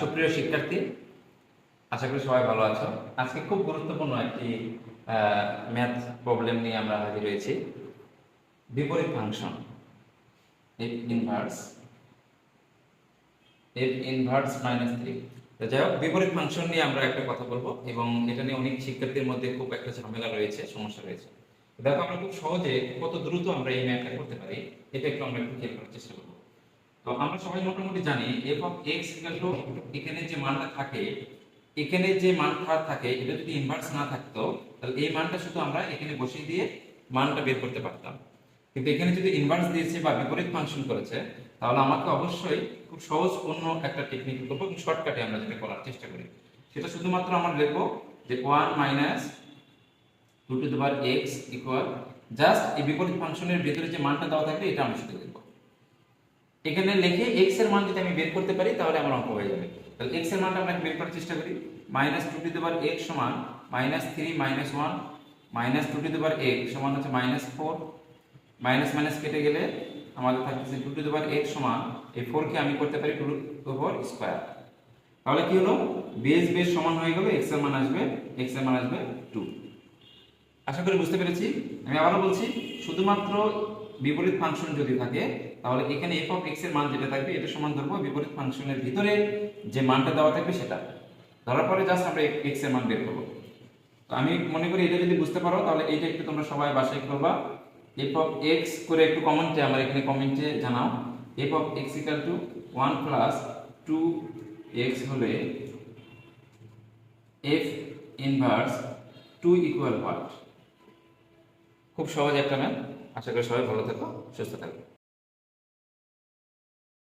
সুপ্রিয় শিক্ষার্থী, আশা করি সবাই ভালো আছো। আজকে খুব গুরুত্বপূর্ণ একটি ম্যাথ প্রবলেম নিয়ে আমরা হাজির হয়েছি। বিপরীত function f inverse f inverse minus three যাই হোক, বিপরীত ফাংশন নিয়ে আমরা একটা কথা বলব এবং এটা নিয়ে অনেক শিক্ষার্থীর মধ্যে খুব একটা ঝামেলা রয়েছে, সমস্যা রয়েছে। দেখো, আমরা খুব সহজে কত দ্রুত আমরা এই ম্যাথটা করতে পারি, এটা একটু আমরা একটু খেয়াল করার চেষ্টা করব। তো আমরা সবাই মোটামুটি জানি এফ অফ এক্স এখানে যে মানটা থাকে, এখানে যে মানটা থাকে, এটা যদি ইনভার্স না থাকতো, তাহলে এই মানটা শুধু আমরা এখানে বসিয়ে দিয়ে মানটা বের করতে পারতাম। কিন্তু এখানে যদি ইনভার্স দিয়েছে বা বিপরীত ফাংশন করেছে, তাহলে আমাকে অবশ্যই খুব সহজ অন্য একটা টেকনিক করব এবং শর্টকাটে আমরা যেটা করার চেষ্টা করি। সেটা শুধুমাত্র আমরা লিখব যে one minus two to the power x equal just এই বিপরীত ফাংশনের ভেতরে যে মানটা দেওয়া থাকবে, এটা আমি শুধু এখানে লিখে এক্সের মান যদি আমি বের করতে পারি, তাহলে আমার অঙ্ক হয়ে যাবে। তাহলে এক্সের মানটা আমরা বের করার চেষ্টা করি। Minus two to the power x সমান minus three minus one minus two to the power x সমান হচ্ছে মাইনাস ফোর মাইনাস মাইনাস কেটে গেলে আমাদের থাকতেছে two to the power x সমান এই ফোরকে আমি করতে পারি টু টু পাওয়ার স্কোয়ার তাহলে কি হলো? বেস বেস সমান হয়ে গেল এক্সের মান আসবে এক্সের মান আসবে টু আশা করি বুঝতে পেরেছি। আমি আবারও বলছি, শুধুমাত্র বিপরীত ফাংশন যদি থাকে, তাহলে এখানে এফ অফ এক্সের মান যেটা থাকবে, এটা সমান ধরবো বিপরীত ফাংশনের ভিতরে যে মানটা দেওয়া থাকবে সেটা। ধরার পরে জাস্ট আমরা এক্সের মান বের করব। তো আমি মনে করি এটা যদি বুঝতে পারো, তাহলে এইটা একটু তোমরা সবাই বাসায় করবা এফ অফ এক্স করে একটু কমেন্টে আমার এখানে কমেন্টে জানাও। F of x equal to one plus two x হলে f inverse two equal what খুব সহজ একটা ম্যাথ আশা করি সবাই ভালো থাকো সুস্থ থাকো